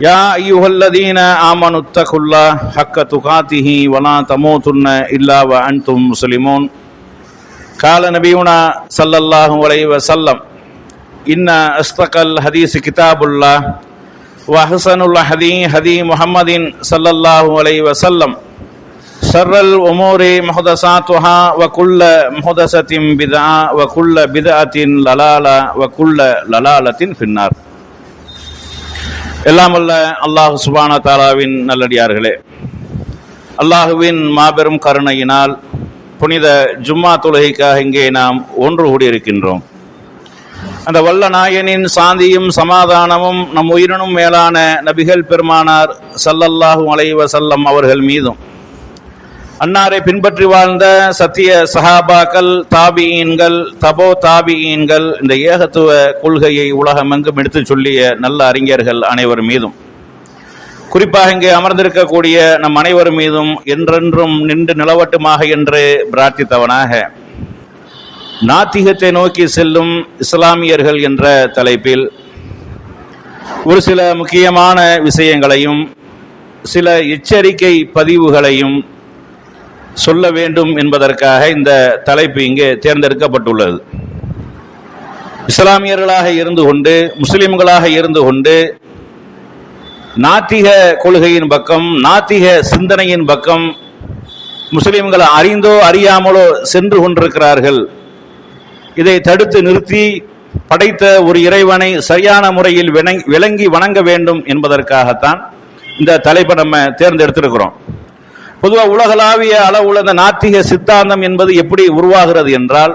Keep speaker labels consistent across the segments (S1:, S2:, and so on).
S1: يا أيها الذين آمنوا اتقوا الله حق تقاته ولا تموتن إلا وأنتم مسلمون. قال نبينا صلى الله عليه وسلم إن أصدق الحديث كتاب الله وأحسن الحديث هدي محمد صلى الله عليه وسلم. شر الأمور محدثاتها وكل محدثة بدعة وكل بدعة ضلالة وكل ضلالة في النار. எல்லாம் அல்ல அல்லாஹ் சுபான தாலாவின் நல்லடியார்களே. அல்லாஹுவின் மாபெரும் கருணையினால் புனித ஜும்மா தொழுகைக்காக இங்கே நாம் ஒன்று கூடியிருக்கின்றோம். அந்த வல்ல நாயனின் சாந்தியும் சமாதானமும் நம் உயிரினும் மேலான நபிகள் பெருமானார் சல்லல்லாஹு அலைவசல்லம் அவர்கள் மீதும் அன்னாரை பின்பற்றி வாழ்ந்த சத்திய சஹாபாக்கள் தாபியீன்கள் தபோ தாபியீன்கள் இந்த ஏகத்துவ கொள்கையை உலகமெங்கும் எடுத்துச் சொல்லிய நல்ல அறிஞர்கள் அனைவர் மீதும். குறிப்பாக இங்கே அமர்ந்திருக்கக்கூடிய நம் அனைவர் மீதும் என்றென்றும் நின்று நிலவட்டுமாக என்று பிரார்த்தித்தவனாக நாத்திகத்தை நோக்கி செல்லும் இஸ்லாமியர்கள் என்ற தலைப்பில் ஒரு சில முக்கியமான விஷயங்களையும் சில எச்சரிக்கை பதிவுகளையும் சொல்ல வேண்டும் என்பதற்காக இந்த தலைப்பு இங்கே தேர்ந்தெடுக்கப்பட்டுள்ளது. இஸ்லாமியர்களாக இருந்து கொண்டு முஸ்லிம்களாக இருந்து கொண்டு நாத்திக கொள்கையின் பக்கம் நாத்திக சிந்தனையின் பக்கம் முஸ்லிம்கள் அறிந்தோ அறியாமலோ சென்று கொண்டிருக்கிறார்கள். இதை தடுத்து நிறுத்தி படைத்த ஒரு இறைவனை சரியான முறையில் விளங்கி வணங்க வேண்டும் என்பதற்காகத்தான் இந்த தலைப்பை நம்ம தேர்ந்தெடுத்திருக்கிறோம். பொதுவாக உலகளாவிய அளவுல இந்த நாத்திக சித்தாந்தம் என்பது எப்படி உருவாகிறது என்றால்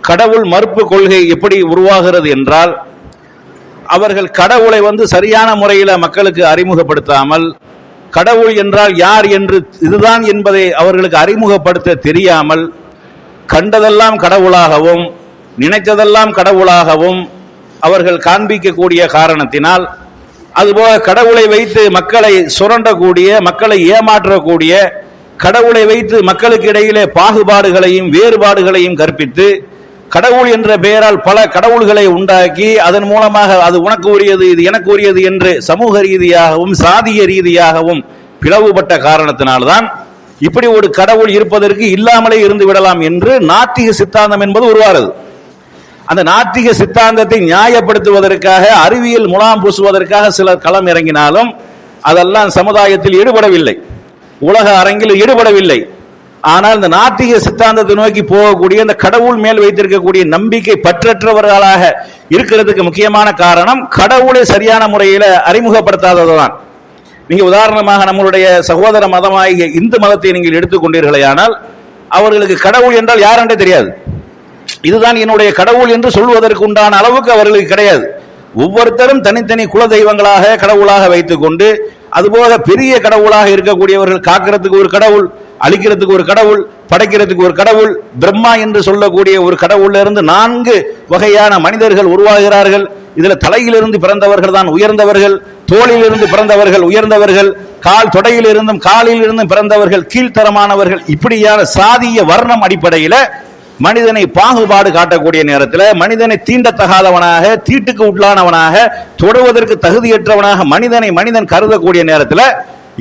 S1: கடவுள் மறுப்பு கொள்கை எப்படி உருவாகிறது என்றால் அவர்கள் கடவுளை வந்து சரியான முறையில் மக்களுக்கு அறிமுகப்படுத்தாமல் கடவுள் என்றால் யார் என்று இதுதான் என்பதை அவர்களுக்கு அறிமுகப்படுத்த தெரியாமல் கண்டதெல்லாம் கடவுளாகவும் நினைத்ததெல்லாம் கடவுளாகவும் அவர்கள் காண்பிக்கக்கூடிய காரணத்தினால் அதுபோல கடவுளை வைத்து மக்களை சுரண்டக்கூடிய மக்களை ஏமாற்றக்கூடிய கடவுளை வைத்து மக்களுக்கு இடையிலே பாகுபாடுகளையும் வேறுபாடுகளையும் கற்பித்து கடவுள் என்ற பெயரால் பல கடவுள்களை உண்டாக்கி அதன் மூலமாக அது உனக்கு உரியது இது எனக்கு உரியது என்று சமூக ரீதியாகவும் சாதிய ரீதியாகவும் பிளவுபட்ட காரணத்தினால்தான் இப்படி ஒரு கடவுள் இருப்பதற்கு இல்லாமலே இருந்து விடலாம் என்று நாத்திக சித்தாந்தம் என்பது உருவாருது அந்த நாத்திக சித்தாந்தத்தை நியாயப்படுத்துவதற்காக அறிவியல் முலாம் பூசுவதற்காக சிலர் களம் இறங்கினாலும் அதெல்லாம் சமுதாயத்தில் ஈடுபடவில்லை. உலக அரங்கில் ஈடுபடவில்லை. ஆனால் இந்த நாத்திக சித்தாந்தத்தை நோக்கி போகக்கூடிய இந்த கடவுள் மேல் வைத்திருக்கக்கூடிய நம்பிக்கை பற்றற்றவர்களாக இருக்கிறதுக்கு முக்கியமான காரணம் கடவுளை சரியான முறையில் அறிமுகப்படுத்தாததுதான். நீங்க உதாரணமாக நம்மளுடைய சகோதர மதமாகிய இந்து மதத்தை நீங்கள் எடுத்துக்கொண்டீர்களே ஆனால் அவர்களுக்கு கடவுள் என்றால் யார் என்றே தெரியாது. இதுதான் என்னுடைய கடவுள் என்று சொல்வதற்கு உண்டான அளவுக்கு அவர்களுக்கு கிடையாது. ஒவ்வொருத்தரும் தனித்தனி குல தெய்வங்களாக கடவுளாக வைத்துக் கொண்டு அதுபோக பெரிய கடவுளாக இருக்கக்கூடியவர்கள் காக்கிறதுக்கு ஒரு கடவுள் அழிக்கிறதுக்கு ஒரு கடவுள் படைக்கிறதுக்கு ஒரு கடவுள் பிரம்மா என்று சொல்லக்கூடிய ஒரு கடவுள்ல இருந்து நான்கு வகையான மனிதர்கள் உருவாகிறார்கள். இதுல தலையிலிருந்து பிறந்தவர்கள் தான் உயர்ந்தவர்கள் தோளிலிருந்து பிறந்தவர்கள் உயர்ந்தவர்கள் கால் தொடையிலிருந்தும் காலில் இருந்தும் பிறந்தவர்கள் கீழ்த்தரமானவர்கள். இப்படியான சாதிய வர்ணம் அடிப்படையில மனிதனை பாகுபாடு காட்டக்கூடிய நேரத்தில் மனிதனை தீண்டத்தகாதவனாக தீட்டுக்கு உள்ளானவனாக தொடுவதற்கு தகுதியற்றவனாக மனிதனை மனிதன் கருதக்கூடிய நேரத்தில்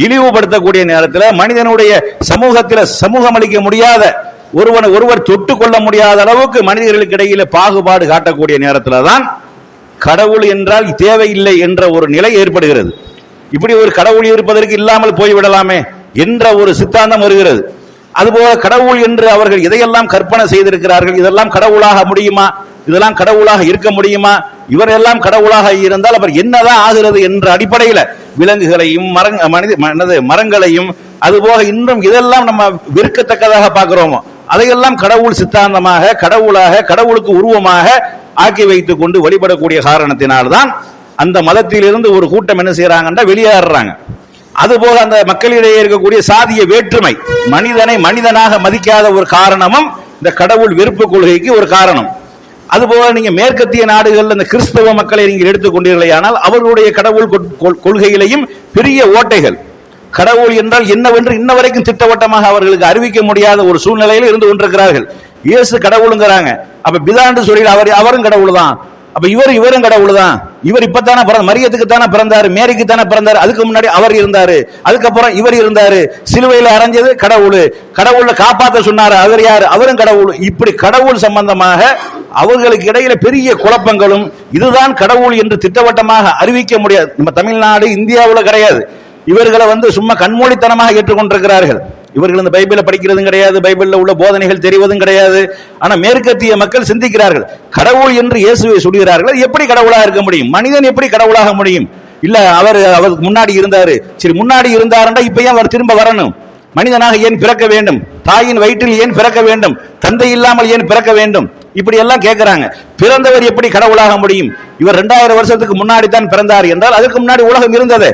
S1: இழிவுபடுத்தக்கூடிய நேரத்தில் மனிதனுடைய சமூகத்தில் சமூகம் அளிக்க முடியாத ஒருவனை ஒருவர் தொட்டு கொள்ள முடியாத அளவுக்கு மனிதர்களுக்கு இடையில பாகுபாடு காட்டக்கூடிய நேரத்தில் தான் கடவுள் என்றால் தேவையில்லை என்ற ஒரு நிலை ஏற்படுகிறது. இப்படி ஒரு கடவுள் இருப்பதற்கு இல்லாமல் போய்விடலாமே என்ற ஒரு சித்தாந்தம் வருகிறது. அதுபோல கடவுள் என்று அவர்கள் எதையெல்லாம் கற்பனை செய்திருக்கிறார்கள் இதெல்லாம் கடவுளாக முடியுமா? இதெல்லாம் கடவுளாக இருக்க முடியுமா? இவரெல்லாம் கடவுளாக இருந்தால் அவர் என்னதான் ஆகிறது என்ற அடிப்படையில் விலங்குகளையும் மரங் மனித மனது மரங்களையும் அதுபோக இன்னும் இதெல்லாம் நம்ம வெறுக்கத்தக்கதாக பார்க்கிறோமோ? அதையெல்லாம் கடவுள் சித்தாந்தமாக கடவுளாக கடவுளுக்கு உருவமாக ஆக்கி வைத்துக் கொண்டு வழிபடக்கூடிய காரணத்தினால்தான் அந்த மதத்திலிருந்து ஒரு கூட்டம் என்ன செய்யறாங்கன்னா வெளியேறாங்க. அதுபோக அந்த மக்களிடையே இருக்கக்கூடிய சாதிய வேற்றுமை மனிதனை மனிதனாக மதிக்காத ஒரு காரணமும் இந்த கடவுள் வெறுப்பு கொள்கைக்கு ஒரு காரணம். அதுபோல நீங்க மேற்கத்திய நாடுகள் இந்த கிறிஸ்தவ மக்களை நீங்கள் எடுத்துக்கொண்டீர்களேயானால் அவர்களுடைய கடவுள் கொள்கையிலையும் பெரிய ஓட்டைகள். கடவுள் என்றால் என்னவென்று இன்ன வரைக்கும் திட்டவட்டமாக அவர்களுக்கு அறிவிக்க முடியாத ஒரு சூழ்நிலையில் இருந்து கொண்டிருக்கிறார்கள். இயேசு கடவுளுங்கிறாங்க. அப்ப பிதாண்டு சொல்லி அவர் அவரும் கடவுள் தான் அப்ப இவர் இவரும் கடவுள் தான். இவர் இப்பத்தானே பிறந்த மரியத்துக்கு தானே பிறந்தாரு மேரிக்கு தானே பிறந்தாரு அதுக்கு முன்னாடி அவர் இருந்தாரு. அதுக்கப்புறம் இவர் இருந்தாரு. சிலுவையில் அரைஞ்சது கடவுள். கடவுளை காப்பாத்த சொன்னாரு. அவர் யாரு? அவரும் கடவுள். இப்படி கடவுள் சம்பந்தமாக அவர்களுக்கு இடையில பெரிய குழப்பங்களும் இதுதான் கடவுள் என்று திட்டவட்டமாக அறிவிக்க முடியாது. நம்ம தமிழ்நாடு இந்தியாவுல கிடையாது. இவர்களை வந்து சும்மா கண்மூடித்தனமாக ஏற்றுக்கொண்டிருக்கிறார்கள். இவர்கள் இந்த பைபிளை படிக்கிறதும் கிடையாது பைபிளில் உள்ள போதனைகள் தெரிவதும் கிடையாது. ஆனால் மேற்கத்திய மக்கள் சிந்திக்கிறார்கள் கடவுள் என்று இயேசுவை சொல்கிறார்கள் எப்படி கடவுளாக இருக்க முடியும்? மனிதன் எப்படி கடவுளாக முடியும்? இல்ல அவர் அவருக்கு முன்னாடி இருந்தாரு. சரி முன்னாடி இருந்தாருன்னா இப்ப ஏன் அவர் திரும்ப வரணும்? மனிதனாக ஏன் பிறக்க வேண்டும்? தாயின் வயிற்றில் ஏன் பிறக்க வேண்டும்? தந்தை இல்லாமல் ஏன் பிறக்க வேண்டும்? இப்படி எல்லாம் கேட்கிறாங்க பிறந்தவர் எப்படி கடவுளாக முடியும்? இவர் ரெண்டாயிரம் வருஷத்துக்கு முன்னாடி தான் பிறந்தார் என்றால் அதுக்கு முன்னாடி உலகம் இருந்தது.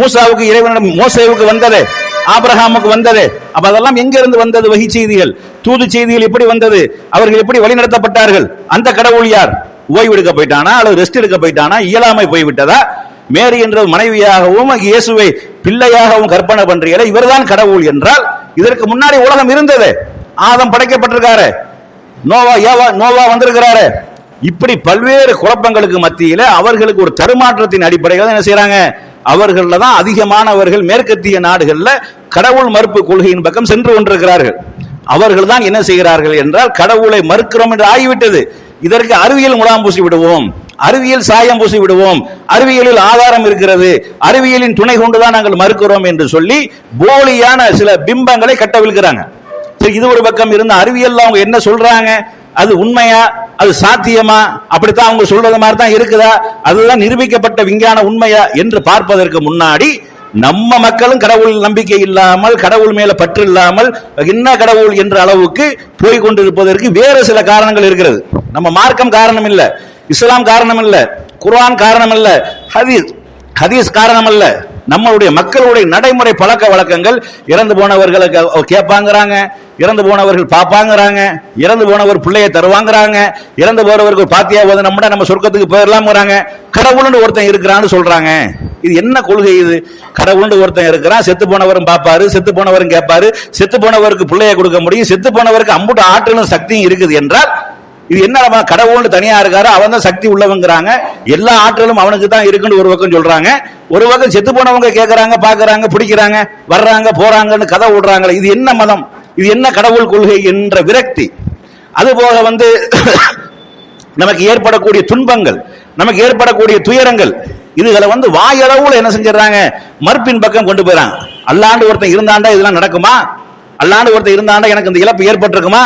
S1: மூசாவுக்கு இறைவனிடம் மோசேவுக்கு வந்தது. ஆபிரஹாமுக்கு வந்தது. அப்ப அதெல்லாம் எங்க இருந்து வந்தது? வகி செய்திகள். தூது செய்திகள் எப்படி வந்தது? அவர்கள் எப்படி வழிநடத்தப்பட்டார்கள்? அந்த கடவுள் யார்? ஓய்வு எடுக்க போயிட்டானா? அல்லது ரெஸ்ட் எடுக்க போயிட்டானா? இயலாமை போய்விட்டதா? மேரி என்ற மனைவியாகவும் இயேசுவை பிள்ளையாகவும் கற்பனை பண்றீங்களே இவர்தான் கடவுள் என்றால் இதற்கு முன்னாடி உலகம் இருந்தது. ஆதம் படைக்கப்பட்டிருக்காரு. நோவா ஏவா நோவா வந்திருக்கிறாரு. இப்படி பல்வேறு குழப்பங்களுக்கு மத்தியில அவர்களுக்கு ஒரு தருமாற்றத்தின் அடிப்படையில் என்ன செய்யறாங்க அவர்கள தான் அதிகமானவர்கள் மேற்கத்திய நாடுகள்ல கடவுள் மறுப்பு கொள்கையின் பக்கம் சென்று கொண்டிருக்கிறார்கள். அவர்கள் தான் என்ன செய்கிறார்கள் என்றால் கடவுளை மறுக்கிறோம் என்று ஆகிவிட்டது. இதற்கு அறிவியல் முலாம் பூசி விடுவோம். அறிவியல் சாயம் பூசி விடுவோம். அறிவியலில் ஆதாரம் இருக்கிறது. அறிவியலின் துணை கொண்டுதான் நாங்கள் மறுக்கிறோம் என்று சொல்லி போலியான சில பிம்பங்களை கட்டவிழ்கிறாங்க. சரி இது ஒரு பக்கம் இருந்த அறிவியல் அவங்க என்ன சொல்றாங்க? அது உண்மையா? அது சாத்தியமா? அப்படித்தான் அவங்க சொல்றது மாதிரி தான் இருக்குதா? அதுதான் நிரூபிக்கப்பட்ட விஞ்ஞான உண்மையா என்று பார்ப்பதற்கு முன்னாடி நம்ம மக்களும் கடவுள் நம்பிக்கை இல்லாமல் கடவுள் மேல பற்று இல்லாமல் என்ன கடவுள் என்ற அளவுக்கு போய் கொண்டிருப்பதற்கு வேறு சில காரணங்கள் இருக்கிறது. நம்ம மார்க்கம் காரணம் இல்ல இஸ்லாம் காரணம் இல்ல குர்ஆன் காரணம் இல்ல ஹதீஸ் ஹதீஸ் காரணம் இல்லை நம்மளுடைய மக்களுடைய நடைமுறை பழக்க வழக்கங்கள் இறந்து போனவர்களுக்கு கேட்பாங்கிறாங்க இறந்து போனவர்கள் பார்ப்பாங்கிறாங்க இறந்து போனவர் பிள்ளைய தருவாங்கிறாங்க இறந்து போறவர்கள் பாத்தியா போது நம்ம நம்ம சொர்க்கத்துக்கு போயிடலாம்ங்கிறாங்க. கடவுள்னு ஒருத்தன் இருக்கிறான்னு சொல்றாங்க. இது என்ன கொள்கை இது? கடவுள்னு ஒருத்தன் இருக்கிறான் செத்து போனவரும் பார்ப்பாரு செத்து போனவரும் கேட்பாரு செத்து போனவருக்கு பிள்ளைய கொடுக்க முடியும் செத்து போனவருக்கு அம்புட்டு ஆற்றலும் சக்தியும் இருக்குது என்றால் இது என்ன அவன் கடவுள்னு தனியா இருக்காரு அவன் தான் சக்தி உள்ளவங்கிறாங்க. எல்லா ஆற்றலும் அவனுக்கு தான் இருக்குன்னு ஒரு பக்கம் சொல்றாங்க. ஒரு பக்கம் செத்து போனவங்க கேட்கறாங்க பாக்குறாங்க பிடிக்கிறாங்க வர்றாங்க போறாங்கன்னு கதை விடுறாங்களே இது என்ன மதம்? இது என்ன கடவுள் கொள்கை என்ற விரக்தி? அது போக வந்து நமக்கு ஏற்படக்கூடிய துன்பங்கள் நமக்கு ஏற்படக்கூடிய துயரங்கள் இதுகளை வந்து வாயளவுல என்ன செஞ்சிடறாங்க? மறுப்பின் பக்கம் கொண்டு போயிறாங்க. அல்லாண்டு ஒருத்தன் இருந்தாண்டா இதெல்லாம் நடக்குமா? அல்லாண்டு ஒருத்தன் இருந்தாண்டா எனக்கு இந்த இழப்பு ஏற்பட்டிருக்குமா?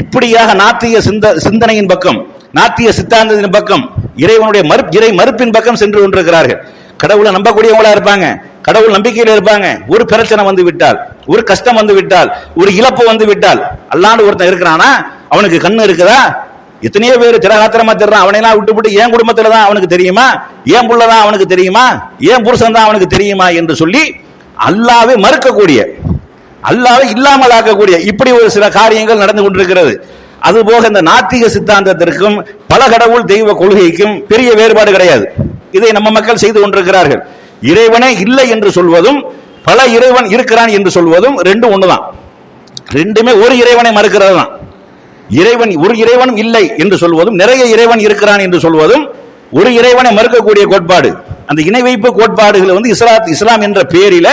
S1: இப்படியாக நாத்திய சிந்த சிந்தனையின் பக்கம் நாத்திய சித்தாந்தத்தின் பக்கம் இறைவனுடைய மறு இறை மறுப்பின் பக்கம் சென்று கொண்டிருக்கிறார்கள். கடவுளை நம்பக்கூடியவங்களா இருப்பாங்க. கடவுள் நம்பிக்கையில் இருப்பாங்க. ஒரு பிரச்சனை வந்து விட்டால் ஒரு கஷ்டம் வந்து விட்டால் ஒரு இழப்பு வந்து விட்டால் அல்லாண்டு ஒருத்தன் இருக்கிறானா? அவனுக்கு கண்ணு இருக்குதா? எத்தனையோ பேர் திரகாத்திரமா திடுறான். அவனையெல்லாம் விட்டு விட்டு என் குடும்பத்துல தான் அவனுக்கு தெரியுமா? ஏன் புள்ளதான் அவனுக்கு தெரியுமா? ஏன் புருஷன் தான் அவனுக்கு தெரியுமா? என்று சொல்லி அல்லாவே மறுக்கக்கூடிய அல்லாத இல்லாமல் ஆக்கக்கூடிய இப்படி ஒரு சில காரியங்கள் நடந்து கொண்டிருக்கிறது. அதுபோக இந்த நாத்திக சித்தாந்தத்திற்கும் பல கடவுள் தெய்வ கொள்கைக்கும் பெரிய வேறுபாடு கிடையாது. இதை நம்ம மக்கள் செய்து கொண்டிருக்கிறார்கள். இறைவனே இல்லை என்று சொல்வதும் பல இறைவன் இருக்கிறான் என்று சொல்வதும் ரெண்டும் ஒண்ணுதான். ரெண்டுமே ஒரு இறைவனை மறுக்கிறது தான் இறைவன் ஒரு இறைவனும் இல்லை என்று சொல்வதும் நிறைய இறைவன் இருக்கிறான் என்று சொல்வதும் ஒரு இறைவனை மறுக்கக்கூடிய கோட்பாடு. அந்த இணை வைப்பு கோட்பாடுகளை வந்து இஸ்லாத் இஸ்லாம் என்ற பெயரில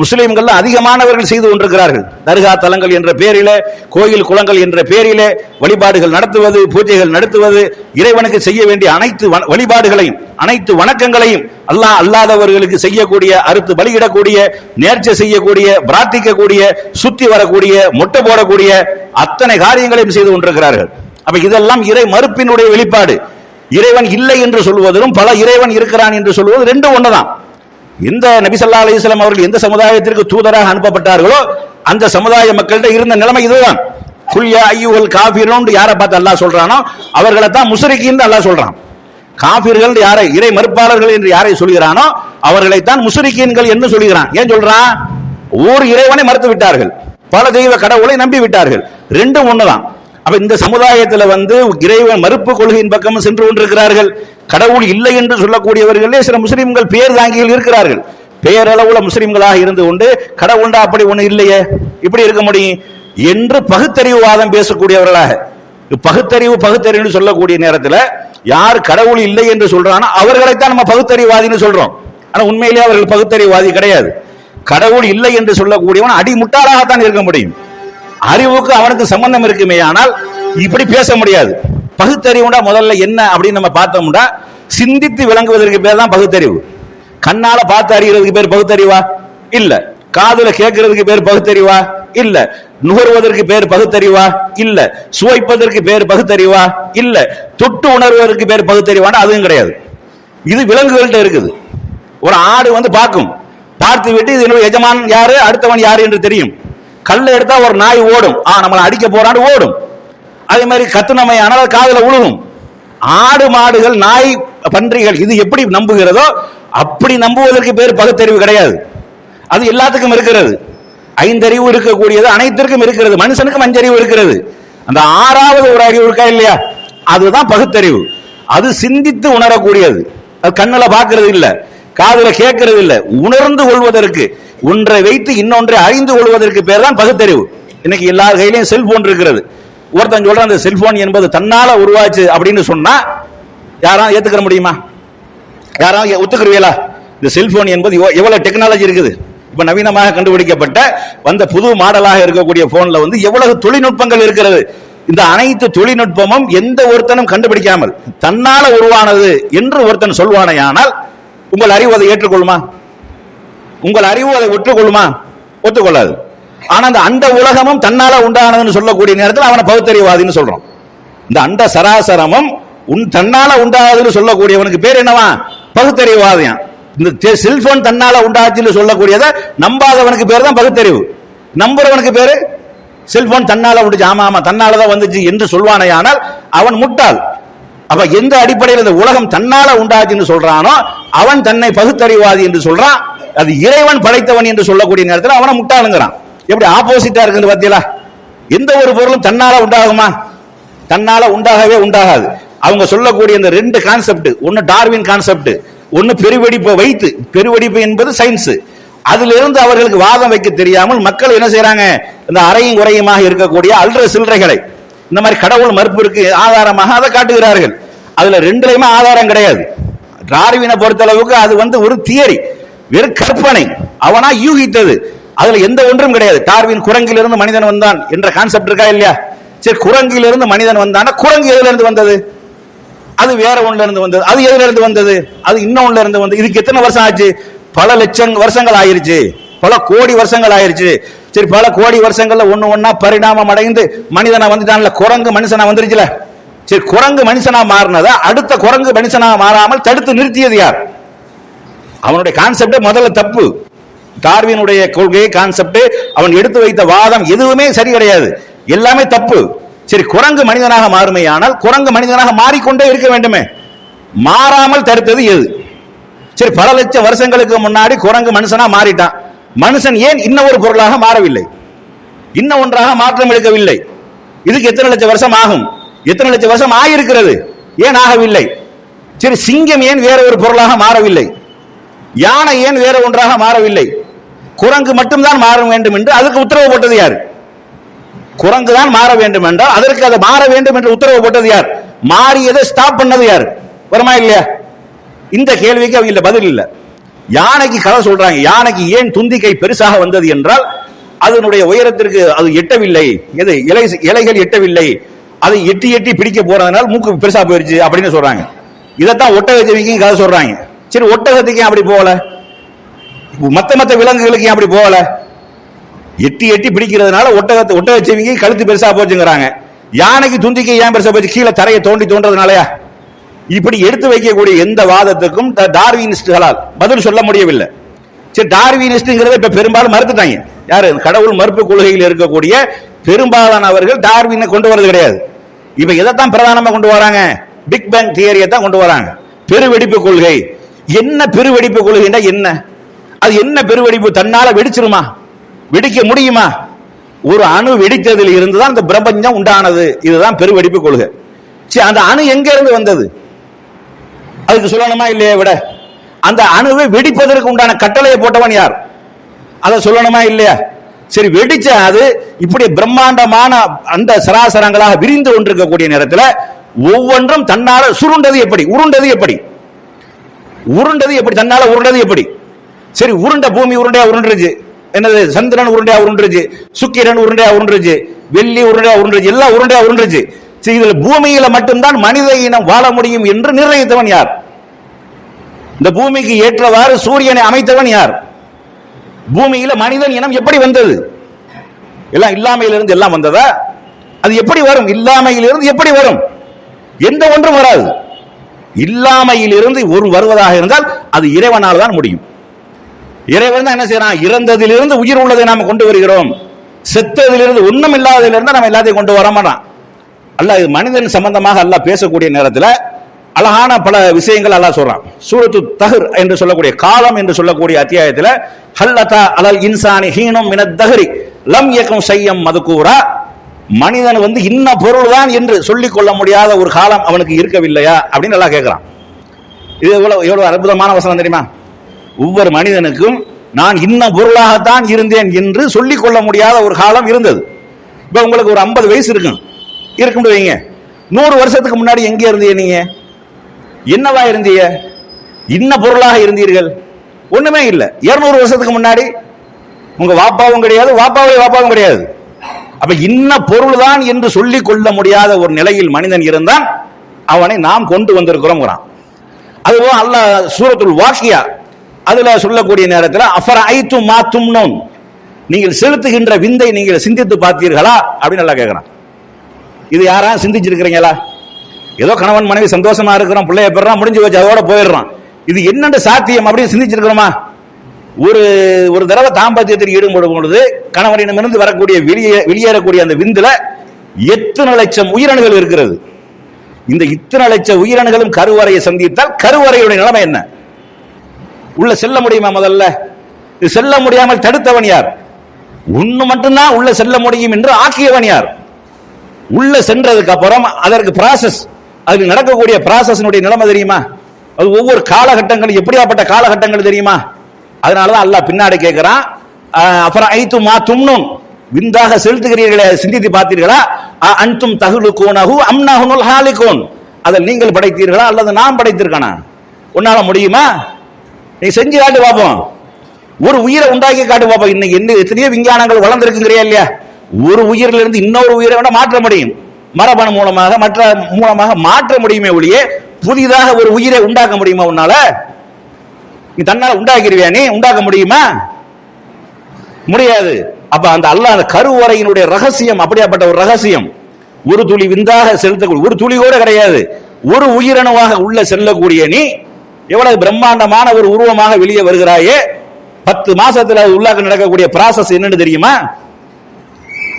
S1: முஸ்லீம்கள் அதிகமானவர்கள் செய்து கொண்டிருக்கிறார்கள். தர்கா தலங்கள் என்ற பெயரில கோயில் குளங்கள் என்ற பெயரில வழிபாடுகள் நடத்துவது பூஜைகள் நடத்துவது இறைவனுக்கு செய்ய வேண்டிய அனைத்து வழிபாடுகளையும் அனைத்து வணக்கங்களையும் அல்லாஹ் அல்லாதவர்களுக்கு செய்யக்கூடிய அறுத்து பலியிடக்கூடிய நேர்ச்சை செய்யக்கூடிய பிரார்த்திக்கக்கூடிய சுத்தி வரக்கூடிய மொட்டை போடக்கூடிய அத்தனை காரியங்களையும் செய்து கொண்டிருக்கிறார்கள். அப்ப இதெல்லாம் இறை மறுப்பினுடைய வெளிப்பாடு. இறைவன் இல்லை என்று சொல்வதிலும் பல இறைவன் இருக்கிறான் என்று சொல்வது ரெண்டும் ஒன்றுதான் எந்த நபிசல்லா அலிஸ்லாம் அவர்கள் எந்த சமுதாயத்திற்கு தூதராக அனுப்பப்பட்டார்களோ அந்த சமுதாய மக்கள்கிட்ட இருந்த நிலைமை இதுதான். குல்யா ஐயுகள் காஃபிரோன் யாரை பார்த்து அல்லாஹ் சொல்றானோ அவர்களை தான் முசுரிக்கின்னு அல்லாஹ் சொல்றான். காபிர்கள் யாரை இறை மறுப்பாளர்கள் என்று யாரை சொல்கிறானோ அவர்களைத்தான் முசுரிக்கீன்கள் என்று சொல்கிறான். ஏன் சொல்றான் ஓர் இறைவனை மறுத்து விட்டார்கள் பல தெய்வ கடவுளை நம்பி விட்டார்கள் ரெண்டும் ஒண்ணுதான். அப்ப இந்த சமுதாயத்துல வந்து இறைவன் மறுப்பு கொள்கையின் பக்கம் சென்று கொண்டிருக்கிறார்கள். கடவுள் இல்லை என்று சொல்லக்கூடியவர்களே சில முஸ்லிம்கள் பேர் தாங்கிகள் இருக்கிறார்கள். பேரளவுல முஸ்லிம்களாக இருந்து கொண்டு கடவுண்டா அப்படி ஒண்ணு இல்லையே இப்படி இருக்க முடியும் என்று பகுத்தறிவுவாதம் பேசக்கூடியவர்களாக. பகுத்தறிவு பகுத்தறிவுன்னு சொல்லக்கூடிய நேரத்தில் யார் கடவுள் இல்லை என்று சொல்றானோ அவர்களைத்தான் நம்ம பகுத்தறிவாதின்னு சொல்றோம். ஆனா உண்மையிலேயே அவர்கள் பகுத்தறிவாதி கிடையாது. கடவுள் இல்லை என்று சொல்லக்கூடியவன் அடிமுட்டாளாகத்தான் இருக்க முடியும். அறிவுக்கு அவனுக்கு சம்பந்தம் இருக்குமே ஆனால் இப்படி பேச முடியாது. பகுத்தறிவுண்டா முதல்ல என்ன அப்படின்னு நம்ம பார்த்தோம்னா சிந்தித்து விளங்குவதற்கு பேர் தான் பகுத்தறிவு. கண்ணால பார்த்து அறிகிறதுக்கு பேர் பகுத்தறிவா? இல்ல. காதுல கேட்கறதுக்கு பேர் பகுத்தறிவா? இல்ல. நுகர்வதற்கு பேர் பகுத்தறிவா? இல்ல. சுவைப்பதற்கு பேர் பகுத்தறிவா? இல்ல. தொட்டு உணர்வதற்கு பேர் பகுத்தறிவான்னு அதுவும் கிடையாது. இது விலங்குகள்கிட்ட இருக்குது. ஒரு ஆடு வந்து பார்க்கும். பார்த்து விட்டு இதனுடைய எஜமான் யாரு? அடுத்தவன் யாரு என்று தெரியும். கல்லை எடுத்தா ஒரு நாய் ஓடும். ஆ நம்மளை அடிக்க போறான்னு ஓடும். அதே மாதிரி கத்துனமை ஆனால் காதல உழுகும். ஆடு மாடுகள் நாய் பன்றிகள் இது எப்படி நம்புகிறதோ அப்படி நம்புவதற்கு பேர் பகுத்தறிவு கிடையாது. அது எல்லாத்துக்கும் இருக்கிறது. ஐந்தறிவு இருக்கக்கூடியது அனைத்திற்கும் இருக்கிறது. மனுஷனுக்கும் அஞ்சறிவு இருக்கிறது. அந்த ஆறாவது ஒரு அறிவு இருக்கா இல்லையா? அதுதான் பகுத்தறிவு. அது சிந்தித்து உணரக்கூடியது. அது கண்ணில் பார்க்கறது இல்லை. காதல கேட்கறது இல்ல உணர்ந்து கொள்வதற்கு ஒன்றை வைத்து இன்னொன்றை அறிந்து கொள்வதற்கு பேர் தான் பகுத்தறிவு. இன்னைக்கு எல்லார் கையிலையும் செல்போன் இருக்கிறது. ஒருத்தன் சொல்ற அந்த செல்போன் என்பது தன்னால உருவாச்சு அப்படின்னு சொன்னா யாராவது ஏத்துக்கிற முடியுமா? யாராவது ஒத்துக்கிறீங்களா இந்த செல்போன் என்பது எவ்வளவு டெக்னாலஜி இருக்குது. இப்ப நவீனமாக கண்டுபிடிக்கப்பட்ட வந்த புது மாடலாக இருக்கக்கூடிய போன்ல வந்து எவ்வளவு தொழில்நுட்பங்கள் இருக்கிறது. இந்த அனைத்து தொழில்நுட்பமும் எந்த ஒருத்தனும் கண்டுபிடிக்காமல் தன்னால உருவானது என்று ஒருத்தன் சொல்வானையானால் உங்கள் அறிவு அதை ஏற்றுக்கொள்ளுமா? உங்கள் அறிவு அதை ஒற்றுக்கொள்ளுமா? ஒத்துக்கொள்ளாது. ஆனா அந்த அண்ட உலகமும் தன்னால உண்டானதுன்னு சொல்லக்கூடிய நேரத்தில் அவனை பகுத்தறிவாதின்னு சொல்றோம். இந்த அண்ட சராசரமும் உன் தன்னால உண்டாகுதுன்னு சொல்லக்கூடியவனுக்கு பேர் என்னவா? பகுத்தறிவாதியான். இந்த செல்போன் தன்னால உண்டாச்சுன்னு சொல்லக்கூடியத நம்பாதவனுக்கு பேர் தான் பகுத்தறிவு. நம்புறவனுக்கு பேரு? செல்போன் தன்னால உண்டுச்சு. ஆமா ஆமா தன்னால தான் வந்துச்சு என்று சொல்வானே ஆனால் அவன் முட்டாள். அப்ப எந்த அடிப்படையில் இந்த உலகம் தன்னால உண்டாச்சுன்னு சொல்றானோ அவன் தன்னை பகுத்தறிவாதி என்று சொல்றான். அது இறைவன் படைத்தவன் என்று சொல்லக்கூடிய நேரத்தில் அவனை முட்டாளுங்கிறான். எப்படி ஆப்போசிட்டா இருக்குது பார்த்தீங்களா எந்த ஒரு பொருளும் தன்னால உண்டாகுமா? தன்னால உண்டாகவே உண்டாகாது. அவங்க சொல்லக்கூடிய இந்த ரெண்டு கான்செப்ட் ஒன்னு டார்வின் கான்செப்ட் ஒன்னு பெருவெடிப்பை வைத்து. பெருவெடிப்பு என்பது சயின்ஸ் அதிலிருந்து அவர்களுக்கு வாதம் வைக்க தெரியாமல் மக்கள் என்ன செய்யறாங்க இந்த அறையும் குறையுமாக இருக்கக்கூடிய அல்ற சில்லறைகளை. இந்த மாதிரி கடவுள் மறுப்பிற்கு ஆதாரமாக அதை காட்டுகிறார்கள். அதுல ரெண்டுலையுமே ஆதாரம் கிடையாது. டார்வினை பொறுத்தளவுக்கு அது வந்து ஒரு தியரி வெறும் கற்பனை. அவனா யூகித்தது. அதுல எந்த ஒன்றும் கிடையாது. டார்வின் குரங்கிலிருந்து மனிதன் வந்தான் என்ற கான்செப்ட் இருக்கா இல்லையா? சரி குரங்கிலிருந்து மனிதன் வந்தான்னா குரங்கு எதுல இருந்து வந்தது? அது வேற ஒண்ணுல இருந்து வந்தது. அது எதுல இருந்து வந்தது? அது இன்னொன்னுல இருந்து வந்தது. இதுக்கு எத்தனை வருஷம் ஆச்சு? பல லட்சம் வருஷங்கள் ஆயிருச்சு. பல கோடி வருஷங்கள் ஆயிருச்சு. சரி பல கோடி வருஷங்கள்ல ஒன்னு ஒன்னா பரிணாமம் அடைந்து மனிதனா வந்துட்டான்ல. குரங்கு மனுஷனா வந்துருச்சுல. சரி குரங்கு மனுஷனா மாறினதா? அடுத்த குரங்கு மனுஷனா மாறாமல் தடுத்து நிறுத்தியது யார்? அவனுடைய கான்செப்டே முதல்ல தப்பு. டார்வினுடைய கொள்கை கான்செப்ட் அவன் எடுத்து வைத்த வாதம் எதுவுமே சரி கிடையாது. எல்லாமே தப்பு. சரி குரங்கு மனிதனாக மாறுமையானால் குரங்கு மனிதனாக மாறிக்கொண்டே இருக்க வேண்டுமே. மாறாமல் தடுத்தது எது? சரி பல லட்சம் வருஷங்களுக்கு முன்னாடி குரங்கு மனுஷனா மாறிட்டான். மனுஷன் ஏன் இன்ன ஒரு பொருளாக மாறவில்லை? இன்ன ஒன்றாக மாற்றம் எடுக்கவில்லை. இதுக்கு எத்தனை லட்சம் வருஷம் ஆகும்? எத்தனை லட்சம் வருஷம் ஆகியிருக்கிறது ஏன் ஆகவில்லை? சரி சிங்கம் ஏன் வேற ஒரு பொருளாக மாறவில்லை? யானை ஏன் வேற ஒன்றாக மாறவில்லை? குரங்கு மட்டும்தான் மாற வேண்டும் என்று அதுக்கு உத்தரவு போட்டது யார்? குரங்கு தான் மாற வேண்டும் என்றால் அதற்கு அது மாற வேண்டும் என்று உத்தரவு போட்டது யார்? மாறியதை ஸ்டாப் பண்ணது யார்? வருமா இல்லையா? இந்த கேள்விக்கு அவங்க பதில் இல்ல. யானைக்கு கதை சொல்றாங்க. யானைக்கு ஏன் துந்திக்கை பெருசாக வந்தது என்றால் அதனுடைய உயரத்திற்கு அது எட்டவில்லை. எது? இலை இலைகள் எட்டவில்லை. அதை எட்டி எட்டி பிடிக்க போறதுனால மூக்கு பெருசா போயிருச்சு அப்படின்னு சொல்றாங்க. இதைத்தான் ஒட்டகச்செவிக்கும் கதை சொல்றாங்க. சரி ஒட்டகத்துக்கு ஏன் அப்படி போகல? மத்த மத்த விலங்குகளுக்கு ஏன் அப்படி போகல? எட்டி எட்டி பிடிக்கிறதுனால ஒட்டகத்தை ஒட்டகச்சவிக்கு கழுத்து பெருசா போச்சுங்கிறாங்க. யானைக்கு துந்திக்கை ஏன் பெருசா போச்சு? கீழே தரையை தோண்டி தோன்றதுனாலயா? இப்படி எடுத்து வைக்கக்கூடிய எந்த வாதத்துக்கும் டார்வினிஸ்டுகளால் பதில் சொல்ல முடியவில்லை. சரி டார்வினிஸ்ட்ங்கிறத இப்ப பெரும்பாலும் மறுத்துட்டாங்க. யாரு? கடவுள் மறுப்பு கொள்கையில் இருக்கக்கூடிய பெரும்பாலானவர்கள் டார்வினை கொண்டு வரது கிடையாது. இப்ப இதைத்தான் பிரதானமா கொண்டு வராங்க? பிக் பேங் தியரியை தான் கொண்டு வராங்க. பெருவெடிப்பு கொள்கை. என்ன பெருவெடிப்பு கொள்கைன்னா என்ன? அது என்ன பெருவெடிப்பு? தன்னால வெடிச்சிருமா? வெடிக்க முடியுமா? ஒரு அணு வெடித்ததில் இருந்து தான் இந்த பிரபஞ்சம் உண்டானது. இதுதான் பெருவெடிப்பு கொள்கை. சரி அந்த அணு எங்க இருந்து வந்தது? அதுக்கு சொல்லணுமா இல்லையா விட அந்த அணுவை வெடிப்பதற்கு உண்டான கட்டளையை போட்டவன் யார்? அதை சொல்லணுமா இல்லையா? சரி வெடிச்ச அது இப்படி பிரம்மாண்டமான அந்த சராசரங்களாக விரிந்து கொண்டிருக்கக்கூடிய நேரத்தில் ஒவ்வொன்றும் தன்னால சுருண்டது எப்படி? உருண்டது எப்படி? உருண்டது எப்படி? தன்னால உருண்டது எப்படி? சரி உருண்ட பூமி உருண்டையா உருண்டுருச்சு. என்னது சந்திரன் உருண்டையா உருண்டுருச்சு சுக்கிரன் உருண்டையா உருண்டுருச்சு வெள்ளி உருண்டையா உருண்டுருச்சு எல்லாம் உருண்டையா உருண்டுருச்சு. சரி இதுல பூமியில மட்டும்தான் மனித இனம் வாழ முடியும் என்று நிர்ணயித்தவன் யார்? இந்த பூமிக்கு ஏற்றவாறு சூரியனை அமைத்தவன் யார்? பூமியில மனிதன் இனம் எப்படி வந்தது? எல்லாம் இல்லாமையிலிருந்து எல்லாம் வந்ததா? அது எப்படி வரும்? இல்லாமையிலிருந்து எப்படி வரும்? எந்த ஒன்றும் வராது. இல்லாமையிலிருந்து ஒரு வருவதாக இருந்தால் அது இறைவனால் தான் முடியும். இறைவன் தான் என்ன செய்யறான் இறந்ததிலிருந்து உயிர் உள்ளதை நாம கொண்டு வருகிறோம். செத்ததிலிருந்து ஒண்ணும் இல்லாததிலிருந்து நம்ம எல்லாத்தையும் கொண்டு வர மாட்டான். அல்ல இது மனிதன் சம்பந்தமாக அல்ல பேசக்கூடிய நேரத்தில் அழகான பல விஷயங்கள் அல்லாஹ் சொல்றான். சூரத்து தஹர் என்று சொல்லக்கூடிய காலம் என்று சொல்லக்கூடிய அத்தியாயத்தில் ஹல்லதா அலல் இன்சானி ஹீனம் மின தஹரி லம் இயக்கம் செய்யம் மதுக்கூரா மனிதன் வந்து இன்ன பொருள் தான் என்று சொல்லிக் கொள்ள முடியாத ஒரு காலம் அவனுக்கு இருக்கவில்லையா அப்படின்னு நல்லா கேட்கிறான் இது எவ்வளவு எவ்வளவு அற்புதமான வசனம் தெரியுமா? ஒவ்வொரு மனிதனுக்கும் நான் இன்ன பொருளாகத்தான் இருந்தேன் என்று சொல்லிக் கொள்ள முடியாத ஒரு காலம் இருந்தது. இப்போ உங்களுக்கு ஒரு ஐம்பது வயசு இருக்கும். இருக்கும் வைங்க. நூறு வருஷத்துக்கு முன்னாடி எங்கே இருந்தீங்க நீங்கள் என்னவா இருந்தீங்க? இன்ன பொருளாக இருந்தீர்கள்? ஒண்ணுமே இல்லை. இருநூறு வருஷத்துக்கு முன்னாடி உங்க வாப்பாவும் கிடையாது வாப்பாவே வாப்பாவும் கிடையாது. அப்ப இன்ன பொருள் தான் என்று சொல்லிக் கொள்ள முடியாத ஒரு நிலையில் மனிதன் இருந்தான். அவனை நாம் கொண்டு வந்திருக்கிறோம் அதுவும் அல்லாஹ் சூரத்துல் வாக்கியா அதுல சொல்லக்கூடிய நேரத்தில் அஃபர ஐத்து மாத்தும் நீங்கள் செலுத்துகின்ற விந்தை நீங்கள் சிந்தித்து பார்த்தீர்களா? அப்படின்னு நல்லா கேட்கிறான் இது யாரா சிந்திச்சிருக்கிறீங்களா? ஏதோ கணவன் மனைவி சந்தோஷமா இருக்கிறோம் பிள்ளைய பெறான் முடிஞ்சு வச்சு அதோட போயிடுறான். இது என்னென்ன சாத்தியம் அப்படின்னு சிந்திச்சிருக்கிறோமா? ஒரு ஒரு தடவை தாம்பத்தியத்தில் ஈடுபடும் பொழுது கணவனிடமிருந்து வரக்கூடிய வெளியே வெளியேறக்கூடிய அந்த விந்துல எத்தனை லட்சம் உயிரணுகள் இருக்கிறது? இந்த இத்தனை லட்சம் உயிரணுகளும் கருவறையை சந்தித்தால் கருவறையுடைய நிலைமை என்ன? உள்ள செல்ல முடியுமா முதல்ல? இது செல்ல முடியாமல் தடுத்தவன் யார்? ஒன்று மட்டும்தான் உள்ள செல்ல முடியும் என்று ஆக்கியவன் யார்? உள்ள சென்றதுக்கு அப்புறம் அதற்கு ப்ராசஸ் அதுக்கு நடக்கக்கூடிய ப்ராசஸினுடைய நிலைமை தெரியுமா? அது ஒவ்வொரு காலகட்டங்கள் எப்படியாப்பட்ட காலகட்டங்கள் தெரியுமா? அதனாலதான் அல்லாஹ் பின்னாடி கேட்கிறான் அப்புறம் ஐத்து மா தும்னும். விந்தாக செலுத்துகிறீர்களே சிந்தித்து பார்த்தீர்களா? அன்தும் தகுலு கோனகு அம்னகுனுல் ஹாலிகோன். அதை நீங்கள் படைத்தீர்களா? அல்லது நான் படைத்திருக்கானா? உன்னால முடியுமா? நீ செஞ்சு காட்டு பார்ப்போம் ஒரு உயிரை உண்டாக்கி காட்டு பார்ப்போம் இன்னைக்கு என்ன எத்தனையோ விஞ்ஞானங்கள் வளர்ந்துருக்குங்கிறியா இல்லையா? ஒரு உயிரிலிருந்து இன்னொரு உயிரை வேணா மாற்ற முடியும். மரபணு மூலமாக மற்ற மூலமாக மாற்ற முடியுமே ஒழிய புதிதாக ஒரு உயிரை உண்டாக்க முடியுமா உன்னால? நீ தன்னால உண்டாக்கிடுவியா நீ? உண்டாக்க முடியுமா? முடியாது. அப்ப அந்த அல்லாஹ் அந்த கருவறையினுடைய ரகசியம் அப்படியாப்பட்ட ஒரு ரகசியம். ஒரு துளி விந்தாக செலுத்தக்கூடிய ஒரு துளி கூட கிடையாது. ஒரு உயிரணுவாக உள்ள செல்லக்கூடிய நீ எவ்வளவு பிரம்மாண்டமான ஒரு உருவமாக வெளியே வருகிறாயே பத்து மாசத்துல அது உள்ளாக்க நடக்கக்கூடிய ப்ராசஸ் என்னன்னு தெரியுமா?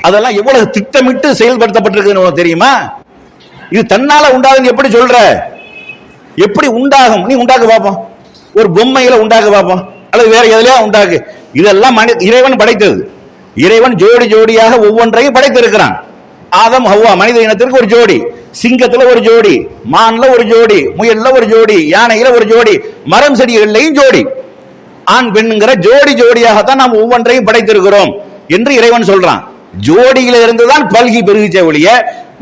S1: அதெல்லாம் எவ்வளவு திட்டமிட்டு செயல்படுத்தப்பட்டிருக்குன்னு தெரியுமா? இது தன்னால உண்டாகுன்னு எப்படி சொல்ற? எப்படி உண்டாகும்? நீ உண்டாக்க பார்ப்போம் ஒரு பொம்மையில உண்டாக்க பார்ப்போம் அல்லது வேற எதுலயா உண்டாக்கு. இதெல்லாம் மனி இறைவன் படைத்தது. இறைவன் ஜோடி ஜோடியாக ஒவ்வொன்றையும் படைத்திருக்கிறான். ஆதம் ஹவ்வா மனித இனத்திற்கு ஒரு ஜோடி. சிங்கத்துல ஒரு ஜோடி. மான்ல ஒரு ஜோடி. முயல்ல ஒரு ஜோடி. யானையில ஒரு ஜோடி. மரம் செடிகள்லையும் ஜோடி. ஆண் பெண்ணுங்கிற ஜோடி ஜோடியாகத்தான் நாம் ஒவ்வொன்றையும் படைத்திருக்கிறோம் என்று இறைவன் சொல்றான். ஜோடியில இருந்து தான் பல்கி பெருகிச்சே ஒழிய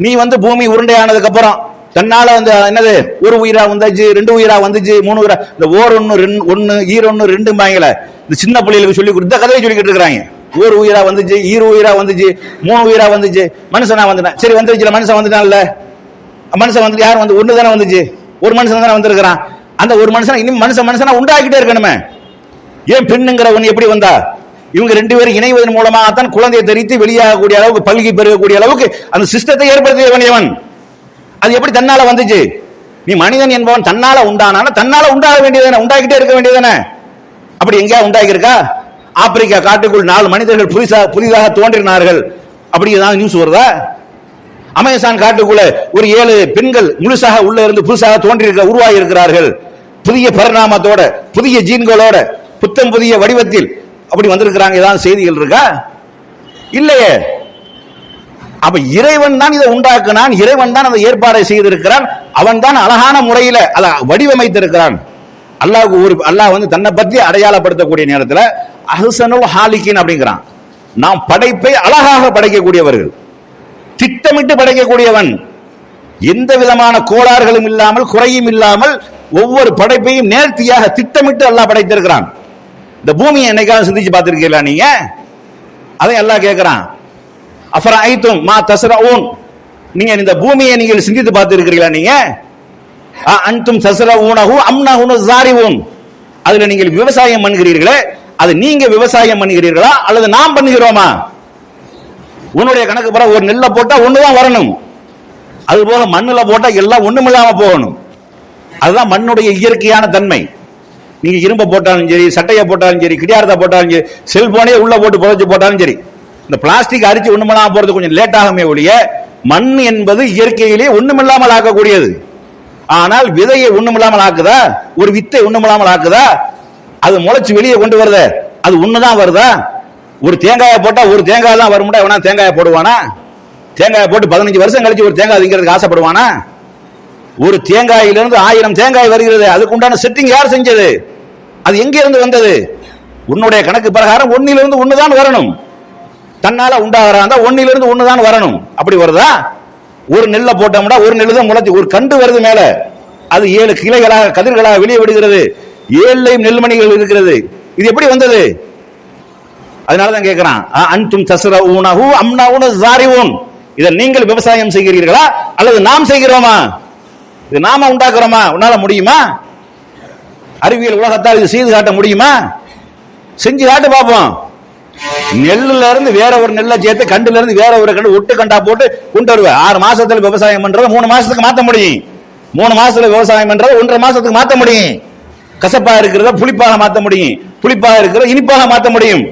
S1: நீ வந்து பூமி உருண்டையானதுக்கு அப்புறம் தன்னால வந்து என்னது ஒரு உயிரா வந்துச்சு ரெண்டு உயிரா வந்துச்சு மூணு உயிரா இந்த ஓர் ஒன்னு ரெண்டு ஒன்னு ஈரொன்னு ரெண்டு பாங்கல இந்த சின்ன பிள்ளைகளுக்கு சொல்லி கொடுத்த கதையை சொல்லிக்கிட்டு இருக்கிறாங்க ஒரு உயிரா வந்துச்சு ஈர உயிரா வந்துச்சு மூணு உயிரா வந்துச்சு மனுஷனா வந்துட்டான். சரி வந்துருச்சுல மனுஷன் வந்துட்டான்ல? மனுஷன் வந்துட்டு யார் வந்து ஒன்று தானே வந்துச்சு. ஒரு மனுஷன் தானே வந்திருக்கிறான். அந்த ஒரு மனுஷன் இனி மனுஷன் மனுஷனா உண்டாக்கிட்டே இருக்கணுமே. ஏன் பெண்ணுங்கிறவன் எப்படி வந்தா? இவங்க ரெண்டு பேரும் இணைவதன் மூலமாகத்தான் குழந்தையை தெரித்து வெளியாகக்கூடிய அளவுக்கு பல்கி பெருகக்கூடிய அளவுக்கு அந்த சிஸ்டத்தை ஏற்படுத்திய வேண்டியவன் அது எப்படி தன்னால வந்துச்சு? நீ மனிதன் என்பவன் தன்னால உண்டானா தன்னால உண்டாக வேண்டியதானே உண்டாக்கிட்டே இருக்க வேண்டியதானே அப்படி எங்கேயா உண்டாகியிருக்கா? ஆப்பிரிக்கா காட்டுக்குள் நாலு மனிதர்கள் புதுசாக புதிதாக தோன்றினார்கள். அப்படி ஏதாவது நியூஸ் வருதா? அமேசான் காட்டுக்குள்ள ஒரு ஏழு பெண்கள் முழுசாக உள்ள இருந்து புதுசாக தோன்றியிருக்க உருவாகி இருக்கிறார்கள் புதிய பரிணாமத்தோட புதிய ஜீன்களோட புத்தம் புதிய வடிவத்தில் அப்படி வந்திருக்கிறாங்க ஏதாவது செய்திகள் இருக்கா? இல்லையே. அப்ப இறைவன் தான் இதை உண்டாக்குனான் இறைவன் தான் அதை ஏற்பாடை செய்திருக்கிறான் அவன் தான் அழகான முறையில அதை வடிவமைத்திருக்கிறான். அல்லாஹ் ஒரு அல்லாஹ் வந்து தன்னை பற்றி அடையாளப்படுத்தக்கூடிய நேரத்தில் அஹ்சனுல் ஹாலிக்கின் அப்படிங்கிறான். நாம் படைப்பை அழகாக படைக்கக்கூடியவர்கள். திட்டமிட்டு படைக்கக்கூடியவன். எந்த விதமான கோளாறுகளும் இல்லாமல் குறையும் இல்லாமல் ஒவ்வொரு படைப்பையும் நேர்த்தியாக திட்டமிட்டு அல்லாஹ் படைத்திருக்கிறான். இந்த பூமியை என்னைக்காவது சிந்திச்சு பார்த்திருக்கீங்களா நீங்க? அதை எல்லாம் கேட்கிறான் அப்புறம் ஐத்தும் மா தஸ்ரஊன் நீங்க இந்த பூமியை நீங்கள் சிந்தித்து பார்த்திருக்கிறீங்களா நீங்க? அ அம்னா தஸ்ரஊனஹு அம்னஹு ஊன் அதுல நீங்கள் விவசாயம் பண்ணுகிறீர்களே அது நீங்க விவசாயம் பண்ணுகிறீர்களா அல்லது நாம் பண்ணுகிறோமா? உன்னுடைய கணக்கு பிற ஒரு நெல்லை போட்டா ஒண்ணுதான் வரணும். அது போல மண்ணுல போட்டா எல்லாம் ஒண்ணுமில்லாம போகணும். அதுதான் மண்ணுடைய இயற்கையான தன்மை. நீங்க இரும்ப போட்டாலும் சரி சட்டையை போட்டாலும் சரி கிடியாரத்தை போட்டாலும் சரி செல்போனே உள்ள போட்டு புதைச்சு போட்டாலும் சரி இந்த பிளாஸ்டிக் அரிச்சு ஒன்றுமெல்லாம் போறது கொஞ்சம் லேட் ஆகுமே ஒழிய மண் என்பது இயற்கையிலேயே ஒண்ணுமில்லாமல் ஆக்கக்கூடியது. ஆனால் விதையை ஒண்ணுமில்லாமல் ஆக்குதா? ஒரு வித்தை ஒண்ணுமில்லாமல் ஆக்குதா? அது முளைச்சு வெளியே கொண்டு வருதே அது ஒண்ணுதான் வருதா? ஒரு தேங்காயை போட்டா ஒரு தேங்காய் தான் வரும்டா எவனா தேங்காயை போடுவானா? தேங்காயை போட்டு பதினஞ்சு வருஷம் கழிச்சு ஒரு தேங்காய் திங்கிறதுக்கு ஆசைப்படுவானா? ஒரு தேங்காயிலிருந்து ஆயிரம் தேங்காய் வருகிறது அதுக்கு உண்டான செட்டிங் யார் செஞ்சது? அது எங்கே இருந்து வந்தது? உன்னுடைய கணக்கு பிரகாரம் ஒன்னிலிருந்து ஒண்ணுதான் வரணும். தன்னால உண்டாகிறா ஒன்னிலிருந்து ஒண்ணுதான் வரணும். அப்படி வருதா? ஒரு நெல்லை போட்டோம்னா ஒரு நெல்லு தான் முளைச்சு ஒரு கண்டு வருது மேல. அது ஏழு கிளைகளாக கதிர்களாக வெளியே விடுகிறது. ஏழையும் நெல்மணிகள் இருக்கிறது. இது எப்படி வந்தது? அதனால தான் கேட்கிறான் அன்தும் தஸ்ர ஊனஹு அம்னா ஊன ஜாரிவூன் இதை நீங்கள் விவசாயம் செய்கிறீர்களா? அல்லது நாம் செய்கிறோமா? இது நாம உண்டாக்குறோமா? உன்னால முடியுமா? அறிவியல் உலகத்தால் இது செய்து காட்ட முடியுமா? செஞ்சு காட்டு பார்ப்போம் நெல்லுல இருந்து வேற ஒரு நெல்லை சேர்த்து கண்டுல இருந்து வேற ஒரு கண்டு ஒட்டு கண்டா போட்டு கொண்டு வருவேன் ஆறு மாசத்துல விவசாயம் பண்றதை மூணு மாசத்துக்கு மாத்த முடியும். மூணு மாசத்துல விவசாயம் பண்றதை ஒன்றரை மாசத்துக்கு மாத்த முடியும். கசப்பா இருக்கிறத புளிப்பாக மாத்த முடியும். புளிப்பாக இருக்கிறத இனிப்பாக மாத்த முடியும்.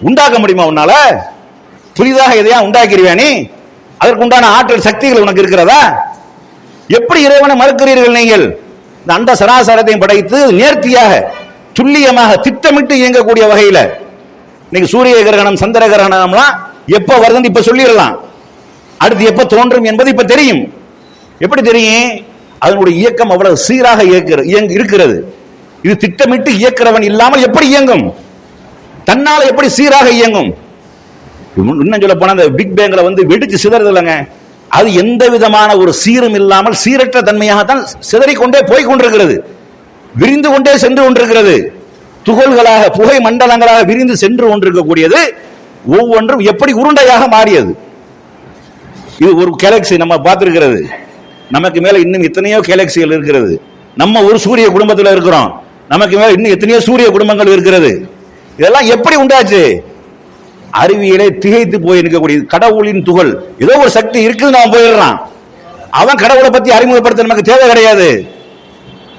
S1: உண்டாக்க முடியுமா உன்னால? புதிதாக எதையா உண்டாக்கிடுவே நீ? அதற்கு உண்டான ஆற்றல் சக்திகள் உனக்கு இருக்கிறதா? எப்படி இறைவனை மறுக்கிறீர்கள் நீங்கள்? இந்த அண்ட சராசரத்தையும் படைத்து நேர்த்தியாக துல்லியமாக திட்டமிட்டு இயங்கக்கூடிய வகையில் நீங்க சூரிய கிரகணம் சந்திர கிரகணம்லாம் எப்ப வருதுன்னு இப்ப சொல்லிடலாம். அடுத்து எப்ப தோன்றும் என்பது இப்ப தெரியும். எப்படி தெரியும்? அதனுடைய இயக்கம் அவ்வளவு சீராக இயங்க- இருக்கிறது. இது திட்டமிட்டு இயக்கிறவன் இல்லாமல் எப்படி இயங்கும்? தன்னால் எப்படி சீராக இயங்கும்? இன்னும் சொல்ல போனா அந்த பிக் பேங்கில் வந்து வெடிச்சு சிதறது இல்லைங்க அது எந்த விதமான ஒரு சீரும் இல்லாமல் சீரற்ற தன்மையாகத்தான் சிதறிக்கொண்டே போய் கொண்டிருக்கிறது. விரிந்து கொண்டே சென்று கொண்டிருக்கிறது. துகள்களாக புகை மண்டலங்களாக விரிந்து சென்று கொண்டிருக்கக்கூடியது ஒவ்வொன்றும் எப்படி உருண்டையாக மாறியது. இது ஒரு கேலக்சி நம்ம பார்த்திருக்கிறது. நமக்கு மேல இன்னும் எத்தனையோ கேலக்சிகள் இருக்கிறது. நம்ம ஒரு சூரிய குடும்பத்தில் இருக்கிறோம். நமக்கு மேல இன்னும் எத்தனையோ சூரிய குடும்பங்கள் இருக்கிறது. இதெல்லாம் எப்படி உண்டாச்சு? அறிவியலை திகைத்து போய் இருக்கக்கூடிய கடவுளின் துகள். ஏதோ ஒரு சக்தி இருக்குன்னு அவன் போயிடுறான். அவன் கடவுளை பத்தி அறிமுகப்படுத்த நமக்கு தேவை கிடையாது.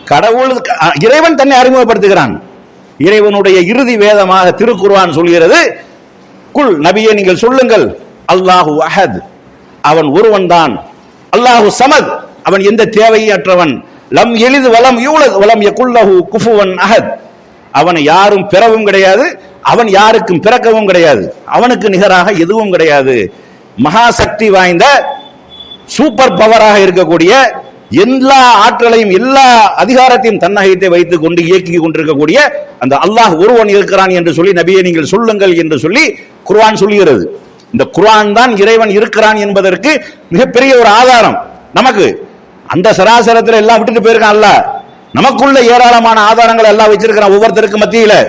S1: கடவுள் இறைவன் தன்னை அறிமுகப்படுத்துகிறான். இறைவனுடைய இறுதி வேதமாக திருக்குர்வான் சொல்கிறது குல் நபியை நீங்கள் சொல்லுங்கள் அல்லாஹு அஹத். அவன் ஒருவன் தான். அல்லாஹு சமத். அவன் எந்த தேவையற்றவன்? லம் எளிது வலம் யூலத் வலம் யகுல்லஹு குஃபுவன் அஹத். அவனை யாரும் பெறவும் கிடையாது அவன் யாருக்கும் பிறக்கவும் கிடையாது அவனுக்கு நிகராக எதுவும் கிடையாது. மகா சக்தி வாய்ந்த சூப்பர் பவராக இருக்கக்கூடிய எல்லா ஆற்றலையும் எல்லா அதிகாரத்தையும் தன்னகத்தை வைத்துக் கொண்டு இயக்கி கொண்டிருக்கக்கூடிய அந்த அல்லாஹ் ஒருவன் இருக்கிறான் என்று சொல்லி நபியை நீங்கள் சொல்லுங்கள் என்று சொல்லி குர்ஆன் சொல்லுகிறது இந்த குர்ஆன் தான் இறைவன் இருக்கிறான் என்பதற்கு மிகப்பெரிய ஒரு ஆதாரம். நமக்கு அந்த சராசரத்தில் எல்லாம் விட்டுட்டு போயிருக்கான் அல்ல நமக்குள்ள ஏராளமான ஆதாரங்கள் எல்லாம் வச்சிருக்கிறான் ஒவ்வொருத்தருக்கு மத்தியில.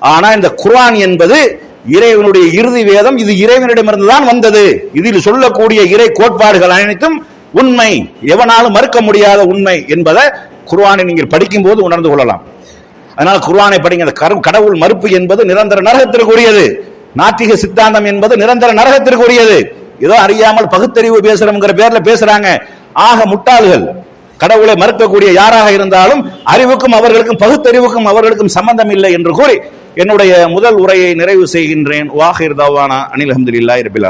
S1: ஆனா இந்த குர்ஆன் என்பது இறைவனுடைய இறுதி வேதம் இது இறைவனிடமிருந்து தான் வந்தது. இதில் சொல்லக்கூடிய இறை கோட்பாடுகள் அனைத்தும் உண்மை. எவனாலும் மறுக்க முடியாத உண்மை என்பதை குர்ஆனை நீங்கள் படிக்கும் போது உணர்ந்து கொள்ளலாம். அதனால குர்ஆனை படிங்க. அந்த கரு- கடவுள் மறுப்பு என்பது நிரந்தர நரகத்திற்குரியது. நாத்திக சித்தாந்தம் என்பது நிரந்தர நரகத்திற்குரியது. ஏதோ அறியாமல் பகுத்தறிவு பேசுறோம்ங்கிற பேர்ல பேசுறாங்க. ஆக முட்டாள்கள் கடவுளை மறுக்கக்கூடிய யாராக இருந்தாலும் அறிவுக்கும் அவர்களுக்கும் பகுத்தறிவுக்கும் அவர்களுக்கும் சம்பந்தம் இல்லை என்று கூறி என்னுடைய முதல் உரையை நிறைவு செய்கின்றேன். வாஹிர் தவானா அனில் அஹமதுல்லாஹி ரபில்